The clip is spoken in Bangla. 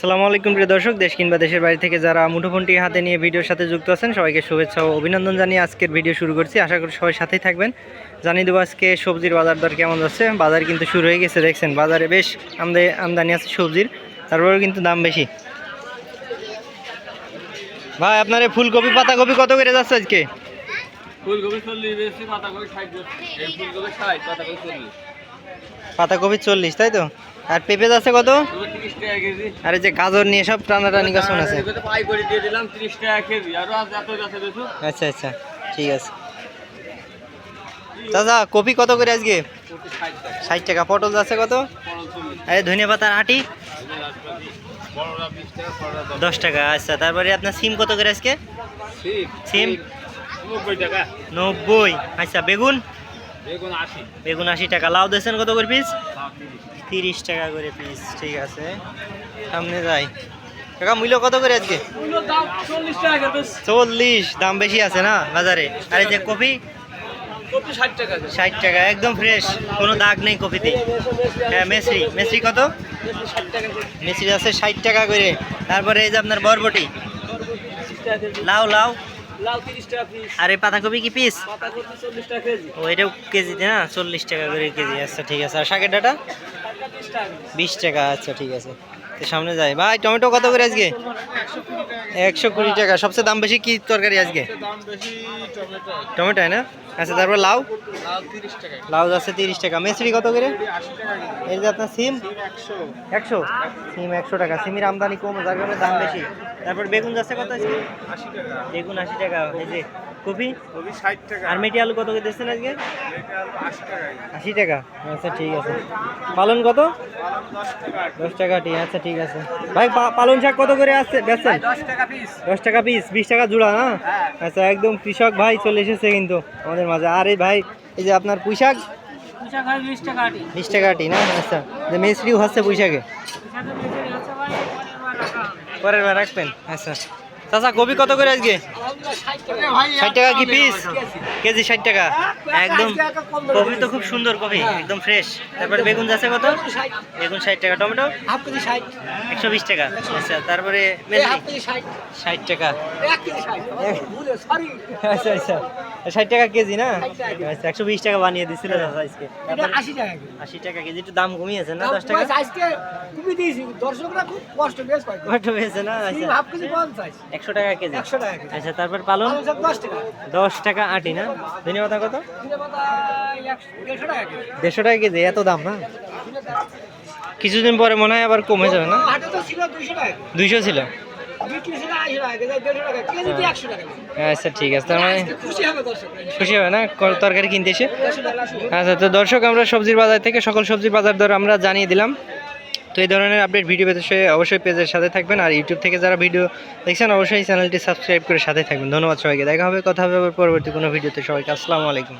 সালামু আলাইকুম প্রিয় দর্শক দেশ কিংবা দেশের বাইরে থেকে যারা মুঠোফোনটি হাতে নিয়ে ভিডিওর সাথে যুক্ত আছেন সবাইকে শুভেচ্ছা ও অভিনন্দন জানিয়ে আজকের ভিডিও শুরু করছি। আশা করি সবাই সাথেই থাকবেন। জানিয়ে দেবো আজকে সবজির বাজার দর কেমন যাচ্ছে। বাজার কিন্তু শুরু হয়ে গেছে দেখছেন বাজারে বেশ আমদানি আমদানি আছে সবজির তারপরেও কিন্তু দাম বেশি। ভাই আপনার এই ফুলকপি পাতাকপি কত করে যাচ্ছে আজকে? পাতাকপি চল্লিশ তাই তো? আর পেঁপে যাচ্ছে কত? আর এই যে গাজর নিয়ে সব টানাটানি গাছন আছে? আজ এত যাচ্ছে দেখো আচ্ছা আচ্ছা ঠিক আছে। দাদা কপি কত করে আজকে? ষাট টাকা। পটল আছে কত? আরে ধনিয়া পাতার আটি? দশ টাকা আচ্ছা তারপরে আপনার সিম কত করে আজকে? সিম? সিম? নব্বই টাকা। নব্বই। আচ্ছা বেগুন? বেগুন আশি। টাকা। লাউ দিয়েছেন কত করে পিস তিরিশ। টাকা করে পিস ঠিক আছে। সামনে যাই। কাকা মূল্য কত করে আজকে? চল্লিশ দাম বেশি আছে না বাজারে? আর এই যে কপি? কপি ষাট টাকা একদম ফ্রেশ কোনো দাগ নেই কপিতে। হ্যাঁ মেসরি মেসরি কত? মেসরি আছে ষাট টাকা করে। তারপরে এই যে আপনার বরবটি। লাউ লাউ। আর এই পাতাকপি কি পিস ও কেজিতে না? চল্লিশ টাকা করে কেজি। আচ্ছা ঠিক আছে। আর শাকের ডাটা? বিশ টাকা। আচ্ছা ঠিক আছে। সামনে যাই ভাই, টমেটো কত করে আজকে? একশো কুড়ি টাকা। সবচেয়ে দাম বেশি কি তরকারি আজকে? টমেটো না? আচ্ছা তারপর লাউ? লাউ আছে তিরিশ টাকা। মেসরি কত করে? এই যে আপনার সিম? একশো? সিম একশো টাকা। সিমের আমদানি কম, যার কারণে দাম বেশি। তারপর বেগুন যাচ্ছে কত বেগুন আশি টাকা। এই যে কপি? কবি ষাট টাকা। আর মেটি আলু কত করে দিচ্ছেন আজকে? আশি টাকা আচ্ছা ঠিক আছে। পালন কত? দশ টাকা ঠিক আচ্ছা ঠিক আছে। ভাই পা- পালং শাক কত করে আসছে? বেচছেন? দশ টাকা পিস দশ টাকা পিস বিশ টাকা জোড়া না? হ্যাঁ। আচ্ছা একদম কৃষক ভাই চলে এসেছে কিন্তু আমাদের মাঝে। আর এই ভাই এই যে আপনার পুঁইশাক পুঁচা খাই বিশ টাকা আটি। বিশ টাকা আটি না? আচ্ছা যে মেসরিও হচ্ছে পুঁইশাকে পরের বার রাখবেন? আচ্ছা। চাচা কপি কত করে আজকে? ষাট টাকা কি পিস কেজি ষাট টাকা। একদম কপি তো খুব সুন্দর কপি একদম ফ্রেশ তারপরে বেগুন যাচ্ছে কত? বেগুন ষাট টাকা টমেটো? হাফ কেজি ষাট একশো বিশ টাকা। আচ্ছা তারপরে ষাট টাকা। এক কেজি ষাট ভুলে সরি আচ্ছা আচ্ছা। ষাট টাকা কেজি না? আচ্ছা একশো বিশ টাকা বানিয়ে দিছিল দাদা আজকে। আশি টাকা কেজি আশি টাকা কেজি একটু দাম কমিয়েছে না দশ টাকা? আজকে তুমি দিয়েছি দর্শকরা খুব কষ্ট বেশ পায় কত হয়েছে না? আচ্ছা। একশো টাকা কেজি। আচ্ছা তারপর পালন? দশ টাকা। আটি না? কত? দিনে পাতা একশো দেড়শো টাকা কেজি। এত দাম না? কিছুদিন পরে মনে হয় আবার কমে যাবে না? দুইশো ছিল। আচ্ছা ঠিক আছে তার মানে খুশি হবে না? তরকারি কিনতে এসে। আচ্ছা তো দর্শক আমরা সবজির বাজার থেকে সকল সবজির বাজার দর আমরা জানিয়ে দিলাম। তো এই ধরনের আপডেট ভিডিও পেতে অবশ্যই পেজের সাথে থাকবেন আর ইউটিউব থেকে যারা ভিডিও দেখছেন, অবশ্যই চ্যানেলটি সাবস্ক্রাইব করে সাথে থাকবেন। ধন্যবাদ সবাইকে। দেখা হবে, কথা হবে পরবর্তী কোনো ভিডিওতে সবাইকে আসসালামু আলাইকুম।